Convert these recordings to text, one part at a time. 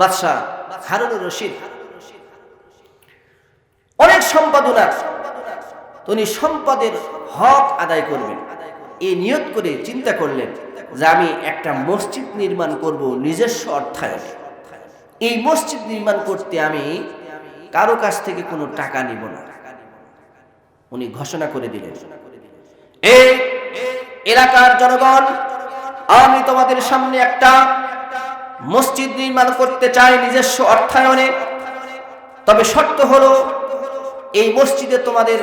বাদশাহ হারুনুর রশিদ। অনেক সম্পদ উনার তো উনি সম্পদের হক আদায় করবেন। এই নিয়ত করে চিন্তা করলেন যে আমি একটা মসজিদ নির্মাণ করব নিজস্ব অর্থায়নে। এই মসজিদ নির্মাণ করতে আমি কারও কাছ থেকে কোনো টাকা নিব না। উনি ঘোষণা করে দিলেন, এই এলাকার জনগণ, আমি তোমাদের সামনে একটা মসজিদ নির্মাণ করতে চাই নিজস্ব অর্থায়নে। তবে শর্ত হলো, এই মসজিদে তোমাদের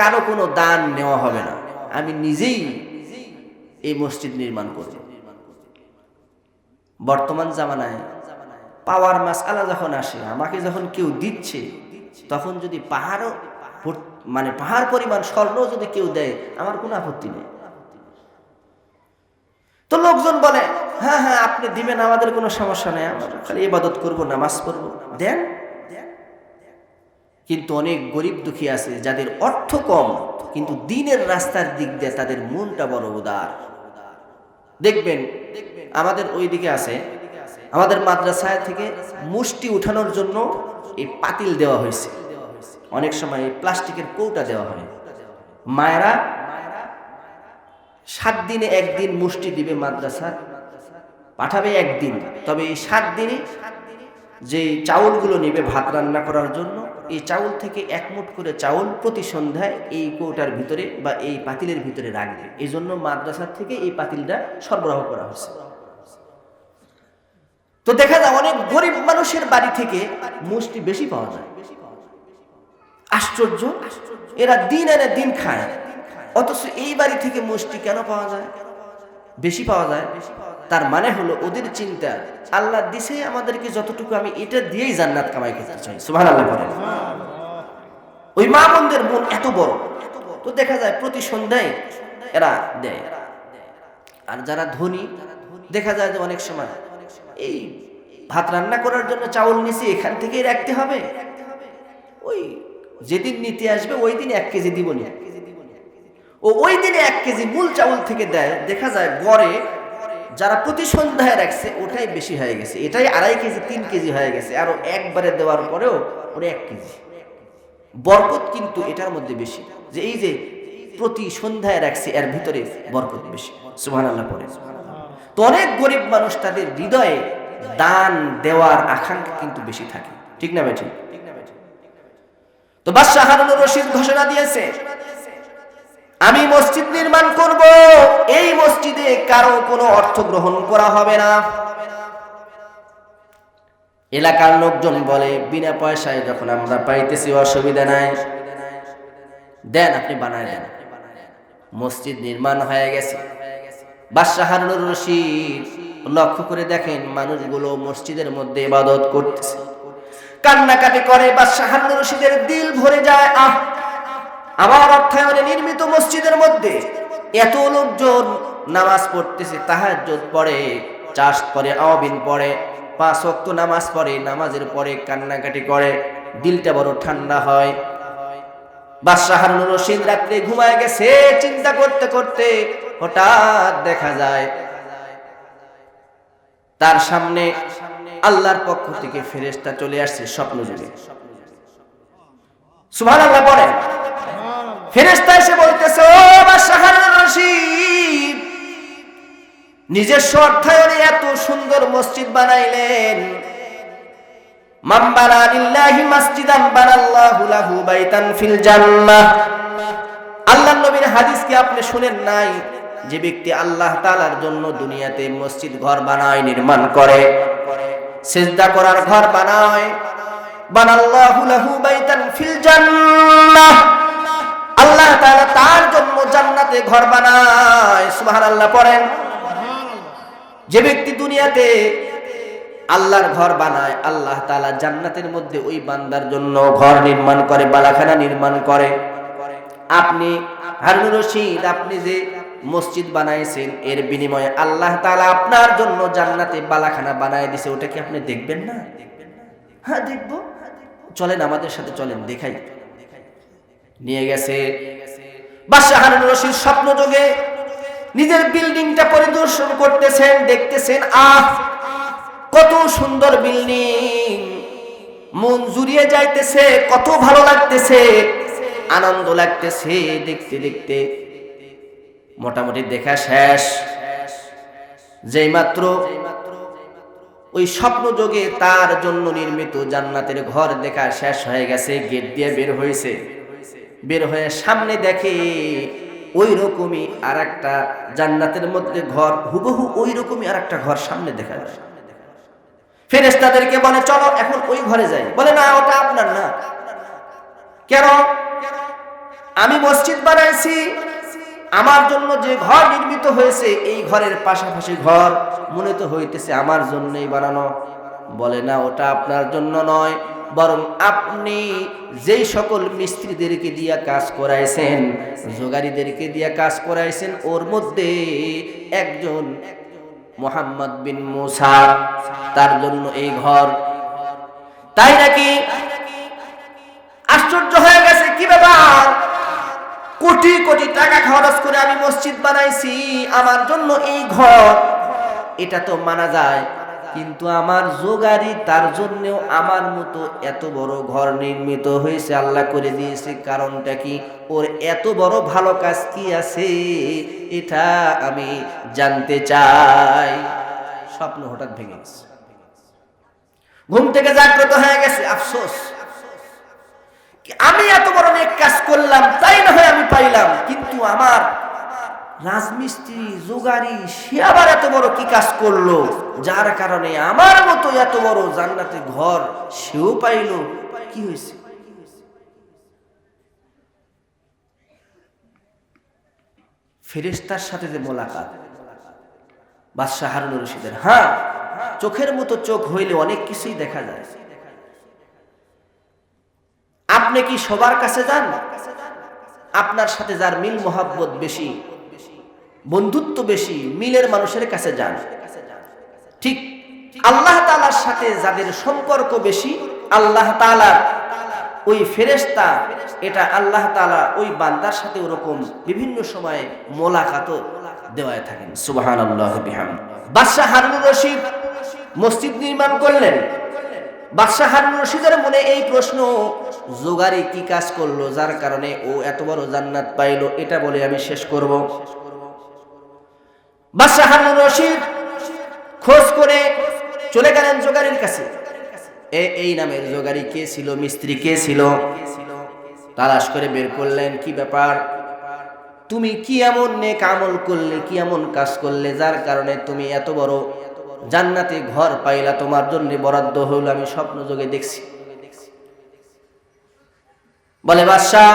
কারও কোনো দান নেওয়া হবে না। আমি নিজেই এই মসজিদ নির্মাণ করব। বর্তমান জামানায় পাওয়ার মাস আলা যখন আসে, আমাকে যখন কেউ দিচ্ছে, তখন যদি পাহাড়ও মানে পাহাড় পরিমাণ স্বর্ণ যদি কেউ দেয়, আমার কোনো আপত্তি নেই। তো লোকজন বলে হ্যাঁ হ্যাঁ আপনি দিবেন, আমাদের কোনো সমস্যা নেই, আমরা খালি ইবাদত করব, নামাজ পড়ব। দেন। কিন্তু অনেক গরিব দুঃখী আছে, যাদের অর্থ কম, কিন্তু দিনের রাস্তার দিক দিয়ে তাদের মনটা বড় উদার। দেখবেন, আমাদের ওই দিকে আছে, আমাদের মাদ্রাসায় থেকে মুষ্টি উঠানোর জন্য এই পাতিল দেওয়া হয়েছে। অনেক সময় এই প্লাস্টিকের কৌটা দেওয়া হয়। মায়েরা সাত দিনে একদিন মুষ্টি দিবে মাদ্রাসা পাঠাবে একদিন। তবে এই সাত দিনে যে চাউলগুলো নেবে ভাত রান্না করার জন্য, এই চাউল থেকে এক মুঠ করে চাউল প্রতি সন্ধ্যায় এই কৌটার ভিতরে বা এই পাতিলের ভিতরে রাখবে। এই জন্য মাদ্রাসার থেকে এই পাতিলটা সরবরাহ করা হয়েছে তো দেখা যায় অনেক গরিব মানুষের বাড়ি থেকে মুষ্টি বেশি পাওয়া যায়। আশ্চর্য, এরা দিন এনে দিন খায়। অথচ এই বাড়ি থেকে মুষ্টি কেন পাওয়া যায়? বেশি পাওয়া যায়। তার মানে হলো ওদের চিন্তা, আল্লাহ দিছে আমাদেরকে যতটুকু আমি এটা দিয়েই জান্নাত কামাই করতে চাই। সুভান আল্লাহ বলেন। ওই মা বোনদের মন এত বড়, তো দেখা যায় প্রতি সন্ধ্যায় এরা দেয়। আর যারা ধনী, দেখা যায় যে অনেক সময় এই ভাত রান্না করার জন্য চাউল নিছি এখান থেকেই রাখতে হবে। ওই যেদিন নিতে আসবে ওই দিন এক কেজি দিব ও ওই দিনে এক কেজি মূল চাউল থেকে দেয়। দেখা যায় গড়ে যারা প্রতি সন্ধ্যায় রাখছে, ওটাই বেশি হয়ে গেছে। এটাই আড়াই কেজি, তিন কেজি হয়ে গেছে। আরও একবারে দেওয়ার পরেও ওটা এক কেজি। বরকত কিন্তু এটার মধ্যে বেশি। যে এই যে প্রতি সন্ধ্যায় রাখছে, এর ভিতরে বরকত বেশি। সুহান আল্লাহ পরে তো অনেক গরিব মানুষ তাদের হৃদয়ে দান দেওয়ার আকাঙ্ক্ষা কিন্তু বেশি থাকে। ঠিক না বেঠিক তো বাদশাহ রশিদ ঘোষণা দিয়েছে, আমি মসজিদ নির্মাণ করব, এই মসজিদে কারও কোনো অর্থ গ্রহণ করা হবে না। এলাকার লোকজন বলে, বিনা পয়সায় যখন আমরা পাইতেছি অসুবিধা নাই। দেন আপনি বানায় দেন। মসজিদ নির্মাণ হয়ে গেছে। বাদশাহ হারুনুর রশিদ, লক্ষ্য করে দেখেন মানুষগুলো মসজিদের মধ্যে ইবাদত করতেছে। কান্নাকাটি করে, বাদশাহ হারুনুর রশিদের দিল ভরে যায়। আহ আমার অর্থায়নে নির্মিত মসজিদের মধ্যে এত লোকজন নামাজ পড়তেছে, তাহাজ্জুদ পড়ে, চাষ করে, আওয়াবিন পড়ে, পাঁচ ওয়াক্ত নামাজ পড়ে, নামাজের পরে কান্নাকাটি করে, দিলটা বড় ঠান্ডা হয়। রাত্রে ঘুমায় গেছে, চিন্তা করতে করতে হঠাৎ দেখা যায়, তার সামনে আল্লাহর পক্ষ থেকে ফেরেশতা চলে আসছে স্বপ্ন ফেরেশতা এসে বলতেছে, ও বাদশাহ রশিদ! নিজস্ব অর্থায়নে এত সুন্দর মসজিদ বানাইলেন। বানা লিল্লাহি মাসজিদান বানাল্লাহু লাহু বাইতান ফিল জান্নাহ। আল্লাহর নবীর হাদিস কি আপনি শুনেন নাই? আল্লাহ জন্য দুনিয়াতে মসজিদ ঘর বানায়, নির্মাণ করে করার ঘর বানায় আল্লাহ তার জান্নাতে ঘর বানায়। পড়েন। যে ব্যক্তি দুনিয়াতে আল্লাহর ঘর বানায়, আল্লাহ তাআলা জান্নাতের মধ্যে ওই বান্দার জন্য ঘর নির্মাণ করে, বালাখানা নির্মাণ করে। আপনি হারুন রশিদ, আপনি যে মসজিদ বানাইছেন, এর বিনিময়ে আল্লাহ তাআলা আপনার জন্য জান্নাতে বালাখানা বানায় দিছে। ওটা কি আপনি দেখবেন না? হ্যাঁ দেখব। চলেন, আমাদের সাথে চলেন, দেখাই। নিয়ে গেছে। বাদশাহ হারুন রশিদ স্বপ্ন যোগে নিজের বিল্ডিংটা পরিদর্শন করতেছেন, দেখতেছেন, আহ, কত সুন্দর বিল্ডিং। মন জুড়িয়ে যাইতেছে, কত ভালো লাগতেছে, আনন্দ লাগতেছে, দেখতে দেখতে। মোটামুটি দেখা শেষ। যেই মাত্র ওই স্বপ্ন যোগে তার জন্য নির্মিত জান্নাতের ঘর দেখা শেষ হয়ে গেছে, গেট দিয়ে বের হয়েছে। বের হয়ে সামনে দেখে ওই রকমই আর একটা জান্নাতের মধ্যে ঘর, হুবহু ওই রকমই আর একটা ঘর সামনে দেখা যায়। ফেরেস্তাদেরকে বলে, চলো এখন ওই ঘরে যাই। বলে, না, ওটা আপনার না। কেন? আমি মসজিদ বানাইছি। আমার জন্য যে ঘর নির্মিত হয়েছে, এই ঘরের পাশাপাশি ঘর মনে তো হইতেছে আমার জন্যই বানানো। বলে, না, ওটা আপনার জন্য নয়। বরং আপনি যেই সকল মিস্ত্রিদেরকে দিয়া কাজ করাইছেন, জোগাড়িদেরকে দিয়া কাজ করাইছেন, ওর মধ্যে একজন মোহাম্মদ বিন মুসা, তার জন্য এই ঘর। তাই নাকি? আশ্চর্য হয়ে গেছে, কি ব্যাপার? কোটি কোটি টাকা খরচ করে আমি মসজিদ বানাইছি, আমার জন্য এই ঘর। এটা তো মানা যায়। কিন্তু আমার জোগাড়ি তার জন্যও আমার মতো এত বড় ঘর নির্মিত হয়েছে, আল্লাহ করে দিয়েছে। কারণটা কি? ওর এত বড় ভালো কাজ কি আছে? এটা আমি জানতে চাই। স্বপ্ন হঠাৎ ভেঙে গেছে। ঘুম থেকে জাগ্রত হয়ে গেছে, আফসোস। আমি এত বড় নেক কাজ করলাম, তাই না হয় আমি পাইলাম, কিন্তু আমার রাজমিস্ত্রি জোগাড়ি সে আবার এত বড় কি কাজ করল? যার কারণে আমার মতো এত বড় জান্নাতে ঘর সেও পাইল। কি হয়েছে? ফেরেস্তার সাথে যে মোলাকাত। বাদশাহ হারুন রশিদের। হ্যাঁ চোখের মতো চোখ হইলে অনেক কিছুই দেখা যায়। আপনি কি সবার কাছে যান? আপনার সাথে যার মিল মোহাব্বত বেশি বন্ধুত্ব বেশি মিলের মানুষের কাছে যান। ঠিক আল্লাহ তালার সাথে যাদের সম্পর্ক বেশি, আল্লাহ তালার ওই ফেরেস্তা এটা আল্লাহ তালা ওই বান্দার সাথে ওরকম বিভিন্ন সময়ে মোলাকাত দেওয়ায় থাকেন। সুবাহান আল্লাহ বিহাম বাদশাহ হারুন রশিদ মসজিদ নির্মাণ করলেন। বাদশাহ হারুন রশিদের মনে এই প্রশ্ন জোগারি কি কাজ করল? যার কারণে ও এত বড় জান্নাত পাইলো? এটা বলে আমি শেষ করব। বাদশাহ হারুন রশিদ খোঁজ করে চলে গেলেন জোগাড়ির কাছে। এ, এই নামের জোগাড়ি কে ছিল, মিস্ত্রি কে ছিল? তালাশ করে বের করলেন, কি ব্যাপার? তুমি কি এমন নেক আমল করলে, কি এমন কাজ করলে, যার কারণে তুমি এত বড় জান্নাতে ঘর পাইলা, তোমার জন্য বরাদ্দ হইল, আমি স্বপ্ন যোগে দেখছি। বলে, বাদশাহ,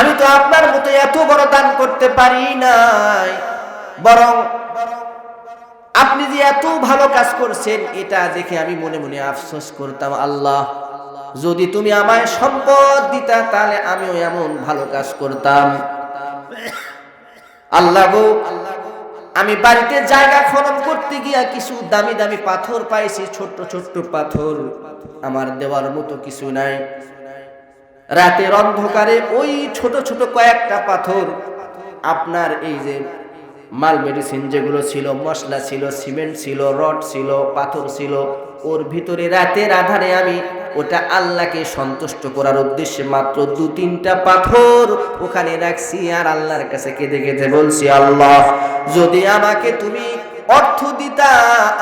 আমি তো আপনার মতো এত বড় দান করতে পারি নাই। বরং আপনি যে এত ভালো কাজ করছেন, এটা দেখে আমি মনে মনে আফসোস করতাম, আল্লাহ, যদি তুমি আমায় সম্পদ দিতা, তাহলে আমিও এমন ভালো কাজ করতাম। আল্লাহ গো, আমি বাড়িতে জায়গা খনন করতে গিয়া কিছু দামি দামি পাথর পাইছি, ছোট্ট ছোট্ট পাথর। আমার দেওয়ার মতো কিছু নাই। রাতের অন্ধকারে ওই ছোট ছোট কয়েকটা পাথর, আপনার এই যে মাল মেডিসিন যেগুলো ছিল, মশলা ছিল সিমেন্ট ছিল রড ছিল, পাথর ছিল, ওর ভিতরে রাতের আধারে আমি ওটা আল্লাহকে সন্তুষ্ট করার উদ্দেশ্যে মাত্র দু তিনটা পাথর ওখানে রাখছি আর আল্লাহর কাছে কেঁদে কেঁদে বলছি, আল্লাহ, যদি আমাকে তুমি অর্থ দিতা,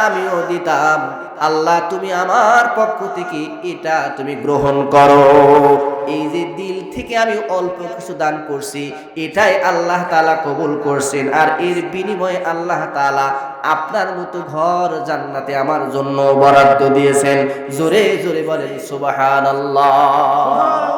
আমিও দিতাম। আল্লাহ, তুমি আমার পক্ষ থেকে এটা তুমি গ্রহণ করো। এই যে দিল থেকে আমি অল্প কিছু দান করছি, এটাই আল্লাহ তালা কবুল করছেন। আর এর বিনিময়ে আল্লাহ তালা আপনার মতো ঘর জান্নাতে আমার জন্য বরাদ্দ দিয়েছেন। জোরে জোরে বলেন সুবাহান আল্লাহ